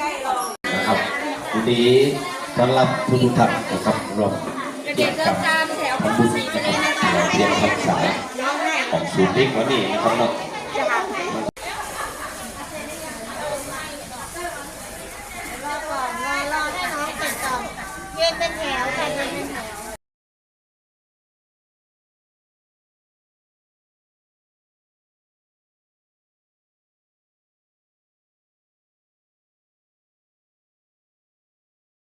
นะครับวันนี้ต้อนรับทุกท่านนะครับรวมเกี่ยวกับทำบุญนะครับเพียงพรรษาของศูนย์เด็กวันนี้นะครับเนาะเป็นแถวกัน